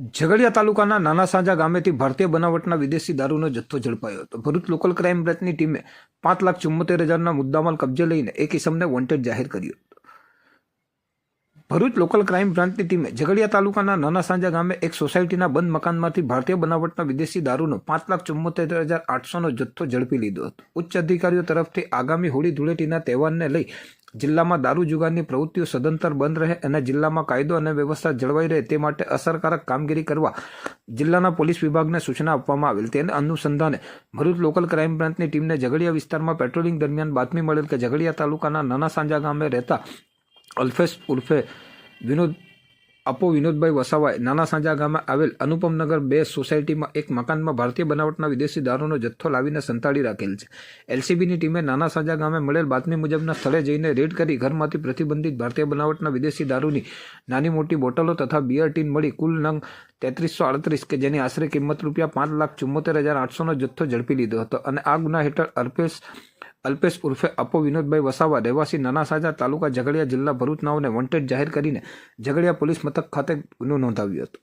ઝઘડિયા તાલુકાના નાના સાંજા ગામેથી ભારતીય બનાવટના વિદેશી દારૂનો જથ્થો ઝડપાયો હતો. ભરૂચ લોકલ ક્રાઇમ બ્રાન્ચની ટીમે પાંચ લાખ ચુમ્મોતેર હજારના મુદ્દામાલ કબજે લઈને એક ઇસમને વોન્ટેડ જાહેર કર્યો. ભરૂચ લોકલ ક્રાઇમ બ્રાન્ચની ટીમે ઝઘડિયા તાલુકાના નાના સાંજા ગામે એક સોસાયટીના બંધ મકાનમાંથી ભારતીય બનાવટના વિદેશી દારૂનો પાંચ લાખ ચુમ્મોતેર હજાર આઠસોનો જથ્થો ઝડપી લીધો હતો. ઉચ્ચ અધિકારીઓ તરફથી આગામી હોળી ધૂળેટીના તહેવારને લઈ જિલ્લામાં દારૂ જુગારની પ્રવૃત્તિઓ સદંતર બંધ રહે અને જિલ્લામાં કાયદો અને વ્યવસ્થા જળવાઈ રહે તે માટે અસરકારક કામગીરી કરવા જિલ્લાના પોલીસ વિભાગને સૂચના આપવામાં આવેલ. તેને અનુસંધાને ભરૂચ લોકલ ક્રાઇમ બ્રાન્ચની ટીમને ઝઘડિયા વિસ્તારમાં પેટ્રોલિંગ દરમિયાન બાતમી મળેલ કે ઝઘડિયા તાલુકાના નાના સાંજા ગામે રહેતા અલ્ફેશ ઉર્ફે વિનોદ આપો વિનોદભાઈ વસાવાએ નાના સાંજા ગામે આવેલ અનુપમનગર બે સોસાયટીમાં એક મકાનમાં ભારતીય બનાવટના વિદેશી દારૂનો જથ્થો લાવીને સંતાડી રાખેલ છે. એલસીબીની ટીમે નાના સાંજા ગામે મળેલ બાતમી મુજબના સ્થળે જઈને રેડ કરી ઘરમાંથી પ્રતિબંધિત ભારતીય બનાવટના વિદેશી દારૂની નાની મોટી બોટલો તથા બિયર ટીન મળી કુલ નંગ તેત્રીસો આડત્રીસ કે જેની આશરે કિંમત રૂપિયા પાંચ લાખ ચુમ્મોતેર હજાર આઠસોનો જથ્થો ઝડપી લીધો હતો. અને આ ગુના હેઠળ અલ્પેશ અલ્પેશ ઉર્ફે અપો વિનોદભાઈ વસાવા, રહેવાસી નાના સાજા, તાલુકા ઝઘડિયા જિલ્લા ભરૂચનાઓને વોન્ટેડ જાહેર કરીને ઝઘડિયા પોલીસ મથક ખાતે ગુનો નોંધાવ્યો હતો.